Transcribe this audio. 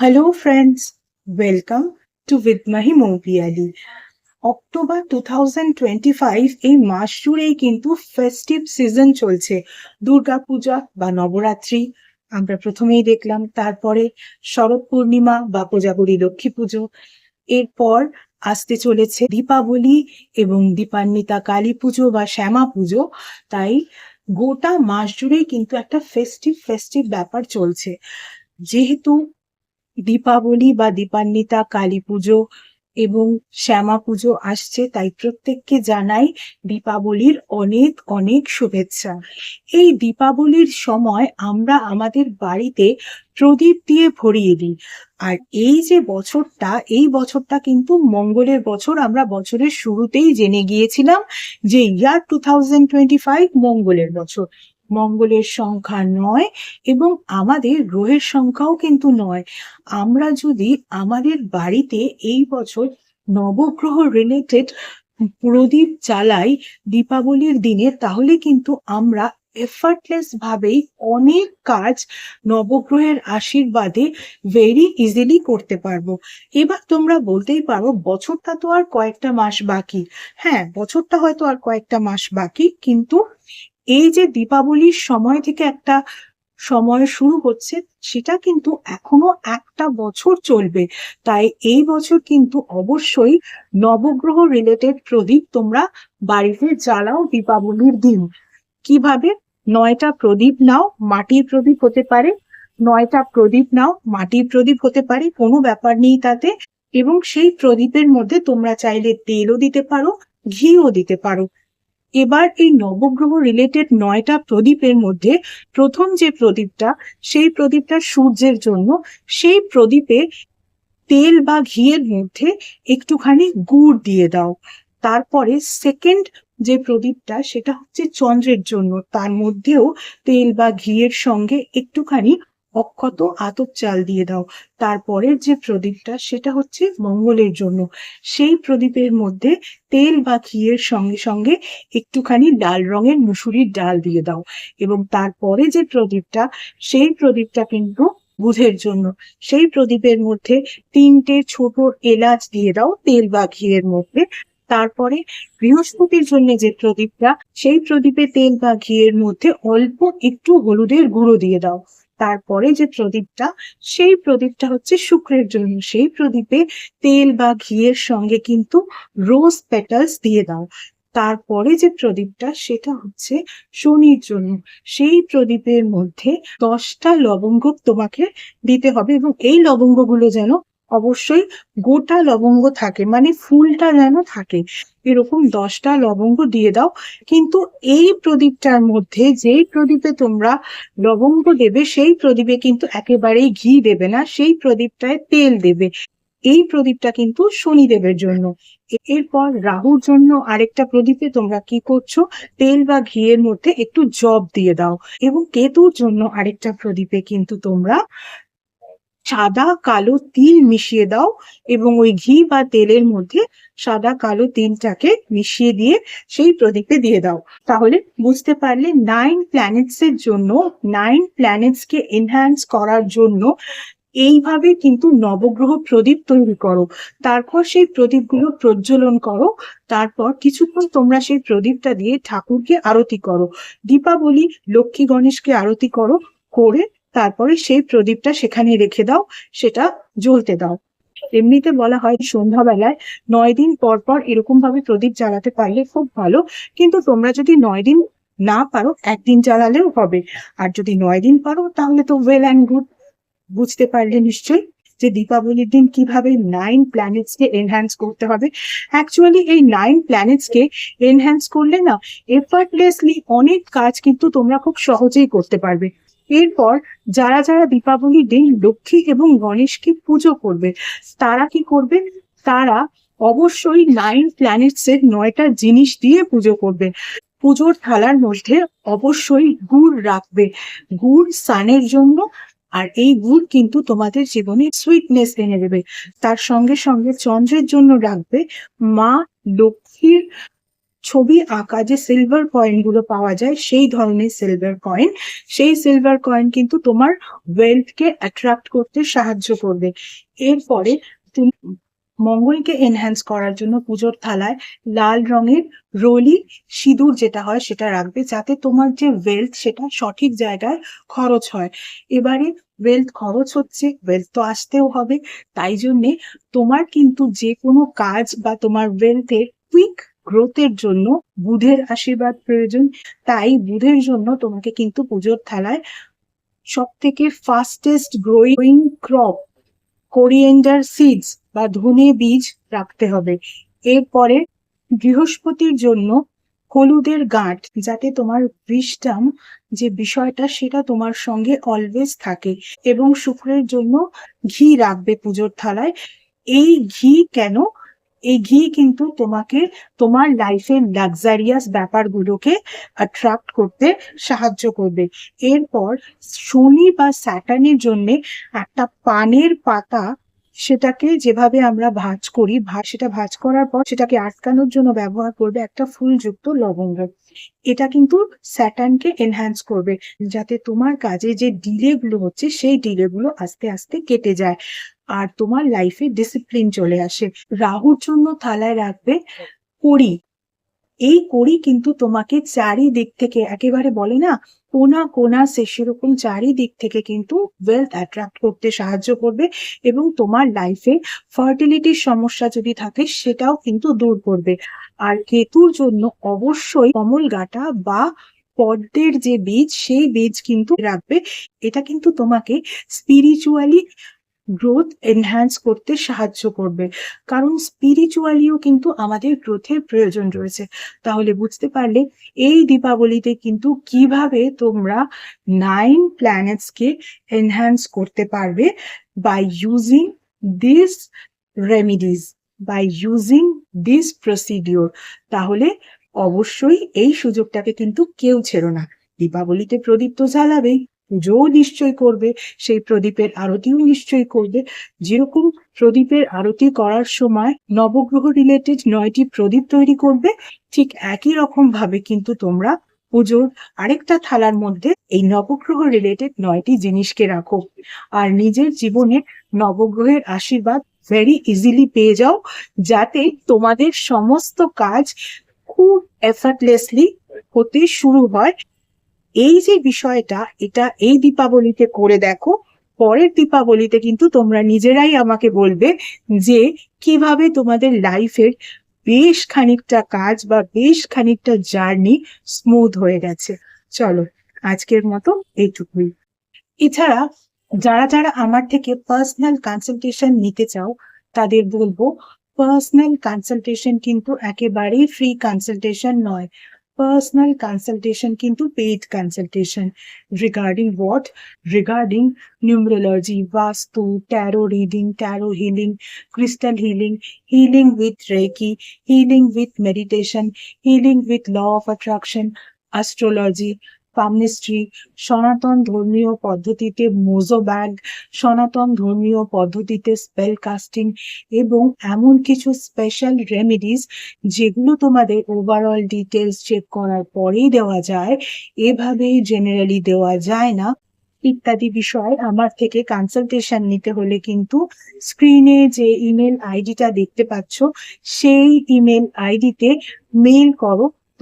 Hello friends, welcome to with Mahi Mopiali. October two thousand twenty five এই মাস জুড়েই কিন্তু ফেস্টিভ সিজন চলছে। দুর্গাপূজা বা নবরাত্রি। আমরা প্রথমেই দেখলাম তারপরে শরৎ পূর্ণিমা বা কোজাগরী লক্ষ্মী পুজো। এরপর আসতে চলেছে দীপাবলি এবং দীপান্বিতা কালী পুজো বা শ্যামা পুজো। তাই গোটা মাস জুড়েই কিন্তু একটা ফেস্টিভ ফেস্টিভ ব্যাপার চলছে। যেহেতু দীপাবলি বা দীপান্বিতা, কালী পুজো এবং শ্যামা পুজো আসছে, তাই প্রত্যেককে জানাই দীপাবলির অনেক অনেক শুভেচ্ছা। এই দীপাবলির সময় আমরা আমাদের বাড়িতে প্রদীপ দিয়ে ভরিয়ে দিই। আর এই যে বছরটা, এই বছরটা কিন্তু মঙ্গলের বছর। আমরা বছরের শুরুতেই জেনে গিয়েছিলাম যে year two thousand twenty five মঙ্গলের বছর। মঙ্গলের সংখ্যা নয় এবং আমাদের গ্রহের সংখ্যাও কিন্তু নয়। আমরা যদি আমাদের বাড়িতে এই বছর নবগ্রহ রিলেটেড প্রদীপ জ্বালাই দীপাবলির দিনে, তাহলে কিন্তু আমরা এফার্টলেস ভাবেই অনেক কাজ নবগ্রহের আশীর্বাদে ভেরি ইজিলি করতে পারব। এবার তোমরা বলতেই পারো, বছরটা তো আর কয়েকটা মাস বাকি। হ্যাঁ বছরটা হয়তো আর কয়েকটা মাস বাকি, কিন্তু এই যে দীপাবলির সময় থেকে একটা সময় শুরু হচ্ছে, সেটা কিন্তু এখনও একটা বছর চলবে। তাই এই বছর কিন্তু অবশ্যই নবগ্রহ রিলেটেড প্রদীপ তোমরা বাড়িতে জ্বালাও দীপাবলির দিন। কীভাবে? নয়টা প্রদীপ নাও, মাটির প্রদীপ হতে পারে। নয়টা প্রদীপ নাও, মাটির প্রদীপ হতে পারে, কোনো ব্যাপার নেই তাতে। এবং সেই প্রদীপের মধ্যে তোমরা চাইলে তেলও দিতে পারো, ঘিও দিতে পারো। এবার এই নবগ্রহ রিলেটেড নয়টা প্রদীপের মধ্যে প্রথম যে প্রদীপটা, সেই প্রদীপটা সূর্যের জন্য, সেই প্রদীপে তেল বা ঘিয়ের মধ্যে একটুখানি গুড় দিয়ে দাও। তারপরে সেকেন্ড যে প্রদীপটা, সেটা হচ্ছে চন্দ্রের জন্য। তার মধ্যেও তেল বা ঘিয়ের সঙ্গে একটুখানি অক্ষত আতপ চাল দিয়ে দাও। তারপরের যে প্রদীপটা, সেটা হচ্ছে মঙ্গলের জন্য। সেই প্রদীপের মধ্যে তেল বা ঘিয়ের সঙ্গে সঙ্গে একটুখানি লাল রঙের মুসুরির ডাল দিয়ে দাও। এবং তারপরে যে প্রদীপটা, সেই প্রদীপটা কিন্তু বুধের জন্য। সেই প্রদীপের মধ্যে তিনটে ছোট এলাচ দিয়ে দাও তেল বা ঘিয়ের মধ্যে। তারপরে বৃহস্পতির জন্য যে প্রদীপটা, সেই প্রদীপে তেল বা ঘিয়ের মধ্যে অল্প একটু হলুদের গুঁড়ো দিয়ে দাও। তারপরে যে প্রদীপটা, সেই প্রদীপটা হচ্ছে শুক্রের জন্য। সেই প্রদীপে তেল বা ঘিয়ের সঙ্গে কিন্তু রোজ পেটালস দিয়ে দাও। তারপরে যে প্রদীপটা, সেটা হচ্ছে শনির জন্য। সেই প্রদীপের মধ্যে দশটা লবঙ্গ তোমাকে দিতে হবে এবং এই লবঙ্গগুলো যেন অবশ্যই গোটা লবঙ্গ থাকে মানে ফুলটা যেন থাকে। এরকম দশটা লবঙ্গ দিয়ে দাও। কিন্তু এই প্রদীপটার মধ্যে যেই প্রদীপে তোমরা লবঙ্গ দেবে, সেই প্রদীপে কিন্তু একেবারেই ঘি দেবে না, সেই প্রদীপটায় তেল দেবে। এই প্রদীপটা কিন্তু শনিদেবের জন্য। এরপর রাহুর জন্য আরেকটা প্রদীপে তোমরা কি করছ? তেল বা ঘিয়ের মধ্যে একটু জব দিয়ে দাও। এবং কেতুর জন্য আরেকটা প্রদীপে কিন্তু তোমরা সাদা, কালো তিল মিশিয়ে দাও এবং ওই ঘি বা তেলের মধ্যে সাদা, কালো তিলটাকে মিশিয়ে দিয়ে সেই প্রদীপে দিয়ে দাও। তাহলে বুঝতে পারলে নাইন প্ল্যানেটস এর জন্য নাইন প্ল্যানেটস কে এনহ্যান্স করার জন্য এইভাবে কিন্তু নবগ্রহ প্রদীপ তৈরি করো। তারপর সেই প্রদীপগুলো প্রজ্বলন করো। তারপর কিছুক্ষণ তোমরা সেই প্রদীপটা দিয়ে ঠাকুরকে আরতি করো। দীপাবলি লক্ষ্মী গণেশকে আরতি করো। করে তারপরে সেই প্রদীপটা সেখানে রেখে দাও, সেটা জ্বলতে দাও। এমনিতে বলা হয় সন্ধ্যাবেলায় নয় দিন পর পর এরকম ভাবে প্রদীপ জ্বালাতে পারলে খুব ভালো, কিন্তু তোমরা যদি নয় দিন না পারো, একদিন জ্বালালেও হবে। আর যদি নয় দিন পারো, তাহলে তো ওয়েল অ্যান্ড গুড বুঝতে পারলে নিশ্চয়ই যে দীপাবলির দিন কীভাবে নাইন প্ল্যানেটস কে এনহ্যান্স করতে হবে। অ্যাকচুয়ালি এই নাইন প্ল্যানেটস কে এনহ্যান্স করলে না এফার্টলেসলি অনেক কাজ কিন্তু তোমরা খুব সহজেই করতে পারবে। এরপর যারা যারা দীপাবলির দিন লক্ষ্মী এবং গণেশকে পুজো করবে, তারা কি করবে? তারা অবশ্যই নাইন প্ল্যানেটস এর নয়টা জিনিস দিয়ে পুজো করবে। পুজোর থালার মধ্যে অবশ্যই গুড় রাখবে। গুড় সানের জন্য, আর এই গুড় কিন্তু তোমাদের জীবনে সুইটনেস এনে দেবে। তার সঙ্গে সঙ্গে চন্দ্রের জন্য রাখবে মা লক্ষ্মীর ছবি আঁকা যে সিলভার কয়েনগুলো পাওয়া যায়, সেই ধরনের সিলভার কয়েন সেই সিলভার কয়েন কিন্তু তোমার ওয়েলথ কে অ্যাট্রাক্ট করতে সাহায্য করবে। এরপরে তুমি মঙ্গলকে এনহ্যান্স করার জন্য পুজোর থালায় লাল রঙের রোলি, সিঁদুর যেটা হয় সেটা রাখবে যাতে তোমার যে ওয়েলথ সেটা সঠিক জায়গায় খরচ হয়। এবারে ওয়েলথ খরচ হচ্ছে ওয়েলথ তো আসতেও হবে, তাই জন্যে তোমার কিন্তু যে কোনো কাজ বা তোমার ওয়েলথের কুইক গ্রোথের জন্য বুধের আশীর্বাদ প্রয়োজন। তাই বুধের জন্য তোমাকে কিন্তু পুজোর থালায় সব থেকে fastest growing crop coriander seeds বা ধনে বীজ রাখতে হবে। এরপরে বৃহস্পতির জন্য হলুদের গাঁট, যাতে তোমার উইসডম যে বিষয়টা, সেটা তোমার সঙ্গে অলওয়েজ থাকে এবং শুক্রের জন্য ঘি রাখবে পুজোর থালায়। এই ঘি কেন এই ঘি কিন্তু তোমাকে তোমার লাইফের লাক্সারিয়াস ব্যাপারগুলোকে অ্যাট্রাক্ট করতে সাহায্য করবে। এরপর শনি বা স্যাটার্নের জন্য একটা পানের পাতা সেটাকে যেভাবে আমরা ভাজ করি সেটা ভাঁজ করার পর সেটাকে আটকানোর জন্য ব্যবহার করবে একটা ফুলযুক্ত লবঙ্গ। এটা কিন্তু স্যাটার্নকে এনহ্যান্স করবে, যাতে তোমার কাজে যে ডিলে গুলো হচ্ছে, সেই ডিলেগুলো আস্তে আস্তে কেটে যায়। আর তোমার লাইফে ডিসিপ্লিন চলে আসে। রাহুর জন্য থালায় রাখবে কড়ি। এই কড়ি কিন্তু তোমাকে চারিদিক থেকে একেবারে বলে না, কোনা কোনা সে সেরকম চারিদিক থেকে কিন্তু ওয়েলথ অ্যাট্রাক্ট করতে সাহায্য করবে এবং তোমার লাইফে ফার্টিলিটির সমস্যা যদি থাকে সেটাও কিন্তু দূর করবে। আর কেতুর জন্য অবশ্যই কমল গাটা বা পদ্মের যে বীজ, সেই বীজ কিন্তু রাখবে। এটা কিন্তু তোমাকে স্পিরিচুয়ালি গ্রোথ এনহ্যান্স করতে সাহায্য করবে। কারণ স্পিরিচুয়ালিও কিন্তু আমাদের গ্রোথের প্রয়োজন রয়েছে। তাহলে বুঝতে পারলে এই দীপাবলিতে কিন্তু কীভাবে তোমরা নাইন প্ল্যানেটসকে এনহ্যান্স করতে পারবে by using this remedies by using this procedure তাহলে অবশ্যই এই সুযোগটাকে কিন্তু কেউ ছেড়ো না। দীপাবলিতে প্রদীপ তো জ্বালাবেই। পুজোও নিশ্চয় করবে, সেই প্রদীপের আরতিও নিশ্চয়ই করবে। যেরকম প্রদীপের আরতি করার সময় নবগ্রহ রিলেটেড নয়টি প্রদীপ তৈরি করবে, ঠিক একই রকম ভাবে কিন্তু তোমরা পুজোর আরেকটা থালার মধ্যে এই নবগ্রহ রিলেটেড নয়টি জিনিসকে রাখো। আর নিজের জীবনে নবগ্রহের আশীর্বাদ ভেরি ইজিলি পেয়ে যাও, যাতে তোমাদের সমস্ত কাজ খুব এফার্টলেসলি হতে শুরু হয়। এই যে বিষয়টা, এটা এই দীপাবলিতে করে দেখো, পরের দীপাবলিতে কিন্তু তোমরা নিজেরাই আমাকে বলবে যে কীভাবে তোমাদের লাইফের বেশ খানিকটা কাজ বা বেশ খানিকটা জার্নি স্মুথ হয়ে গেছে। চলো, আজকের মতো এইটুকুই। এছাড়া যারা যারা আমার থেকে পার্সোনাল কনসালটেশন নিতে চাও, তাদের বলব পার্সোনাল কনসালটেশন কিন্তু একেবারেই ফ্রি কনসালটেশন নয়। personal consultation into paid consultation regarding what regarding numerology vastu tarot reading tarot healing crystal healing healing with reiki healing with meditation healing with law of attraction astrology palmistry সনাতন ধর্মীয় পদ্ধতিতে Mojo bag, সনাতন ধর্মীয় পদ্ধতিতে spell casting এবং এমন কিছু special remedies যেগুলো তোমাদের ওভারঅল ডিটেলস চেক করার পরেই দেওয়া যায়, এভাবেই জেনারেলি দেওয়া যায় না। ইত্যাদি বিষয়ে আমার থেকে কনসালটেশন নিতে হলে কিন্তু স্ক্রিনে যে ইমেল আইডিটা দেখতে পাচ্ছ, সেই ইমেল আইডিতে মেল করো।